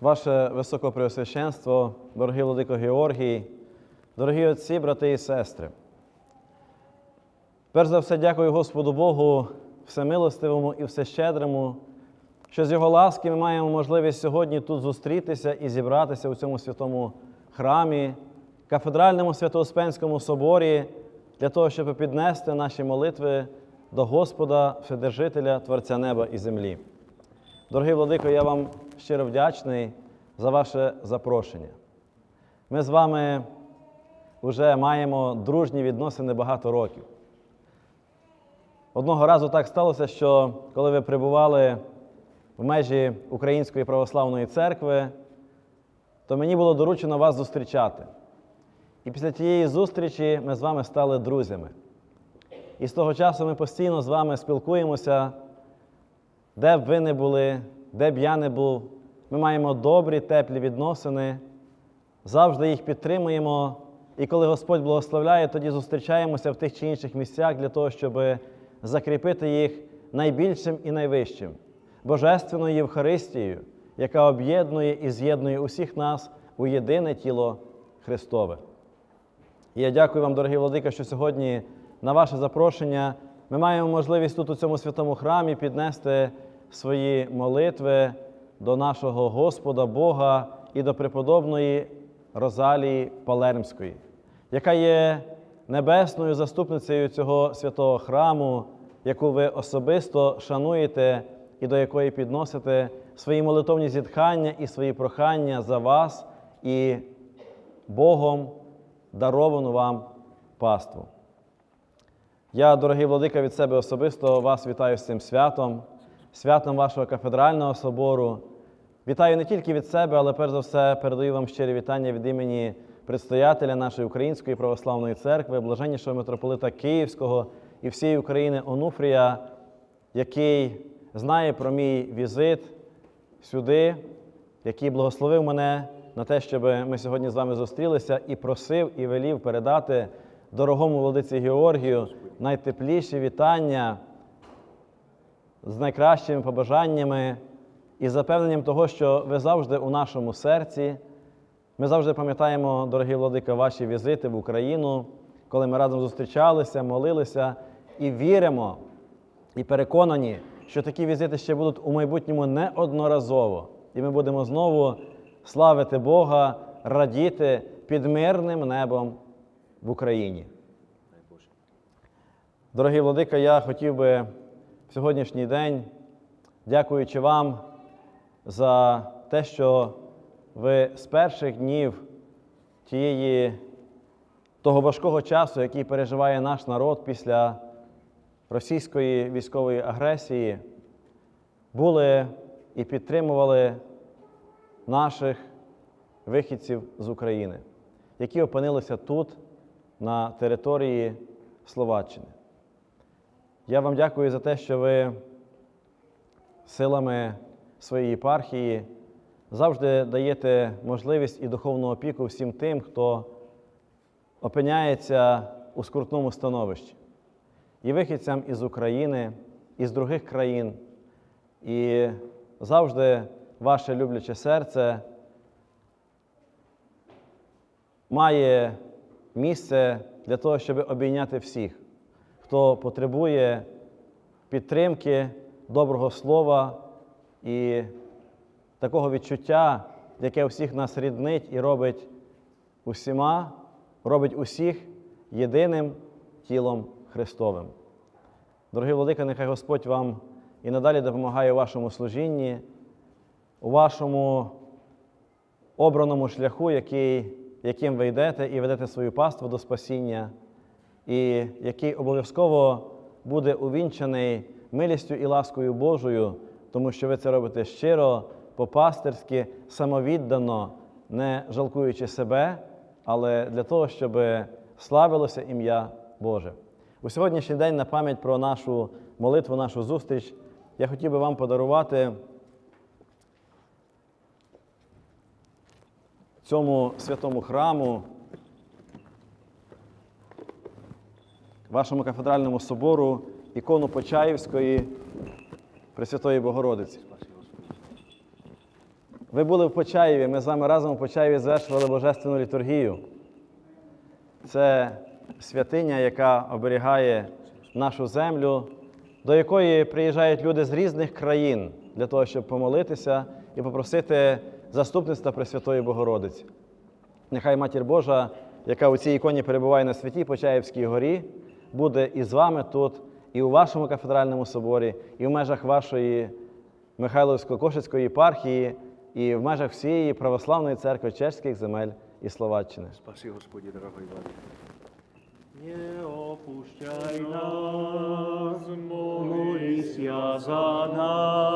Ваше Високопреосвященство, дорогий Владико Георгій, дорогі отці, брати і сестри. Перш за все, дякую Господу Богу, всемилостивому і всещедрому, що з Його ласки ми маємо можливість сьогодні тут зустрітися і зібратися у цьому святому храмі, кафедральному Свято-Успенському соборі, для того, щоб піднести наші молитви до Господа, Вседержителя, Творця неба і землі. Дорогий Владико, я вам щиро вдячний за ваше запрошення. Ми з вами вже маємо дружні відносини багато років. Одного разу так сталося, що коли ви прибували в межі Української православної церкви, то мені було доручено вас зустрічати. І після тієї зустрічі ми з вами стали друзями. І з того часу ми постійно з вами спілкуємося, де б ви не були, де б я не був. Ми маємо добрі, теплі відносини, завжди їх підтримуємо. І коли Господь благословляє, тоді зустрічаємося в тих чи інших місцях для того, щоб закріпити їх найбільшим і найвищим Божественною Євхаристією, яка об'єднує і з'єднує усіх нас у єдине тіло Христове. І я дякую вам, дорогі владика, що сьогодні на ваше запрошення ми маємо можливість тут у цьому святому храмі піднести свої молитви до нашого Господа Бога і до преподобної Розалії Палермської, яка є небесною заступницею цього святого храму, яку ви особисто шануєте і до якої підносите свої молитовні зітхання і свої прохання за вас і Богом даровану вам паству. Я, дорогий владика, від себе особисто вас вітаю з цим святом, святом вашого кафедрального собору. Вітаю не тільки від себе, але перш за все передаю вам щирі вітання від імені предстоятеля нашої Української православної церкви, блаженнішого митрополита Київського і всієї України Онуфрія, який знає про мій візит сюди, який благословив мене на те, щоб ми сьогодні з вами зустрілися і просив і велів передати дорогому владиці Георгію найтепліші вітання з найкращими побажаннями і запевненням того, що ви завжди у нашому серці. Ми завжди пам'ятаємо, дорогі владика, ваші візити в Україну, коли ми разом зустрічалися, молилися і віримо, і переконані, що такі візити ще будуть у майбутньому неодноразово. І ми будемо знову славити Бога, радіти під мирним небом в Україні. Дорогі владика, я хотів би в сьогоднішній день, дякуючи вам за те, що ви з перших днів тієї того важкого часу, який переживає наш народ після російської військової агресії, були і підтримували наших вихідців з України, які опинилися тут, на території Словаччини. Я вам дякую за те, що ви силами своєї єпархії завжди даєте можливість і духовну опіку всім тим, хто опиняється у скрутному становищі. І вихідцям із України, і з других країн. І завжди ваше любляче серце має місце для того, щоб обійняти всіх, хто потребує підтримки, доброго слова і такого відчуття, яке всіх нас ріднить і робить усіма, робить усіх єдиним тілом Христовим. Дорогі владика, нехай Господь вам і надалі допомагає у вашому служінні, у вашому обраному шляху, який, яким ви йдете і ведете свою паству до спасіння, і який обов'язково буде увінчаний милістю і ласкою Божою, тому що ви це робите щиро, по-пастирськи, самовіддано, не жалкуючи себе, але для того, щоб славилося ім'я Боже. У сьогоднішній день на пам'ять про нашу молитву, нашу зустріч, я хотів би вам подарувати цьому святому храму, вашому кафедральному собору, ікону Почаївської Пресвятої Богородиці. Ви були в Почаєві, ми з вами разом в Почаєві звершували божественну літургію. Це святиня, яка оберігає нашу землю, до якої приїжджають люди з різних країн для того, щоб помолитися і попросити заступництва Пресвятої Богородиці. Нехай Матір Божа, яка у цій іконі перебуває на святій Почаївській горі, буде і з вами тут, і у вашому кафедральному соборі, і в межах вашої Михайловсько-Кошицької єпархії, і в межах всієї православної церкви чеських земель і Словаччини. Спаси Господі, дорогой Влади. Nie opuszczaj nas, molися za nas.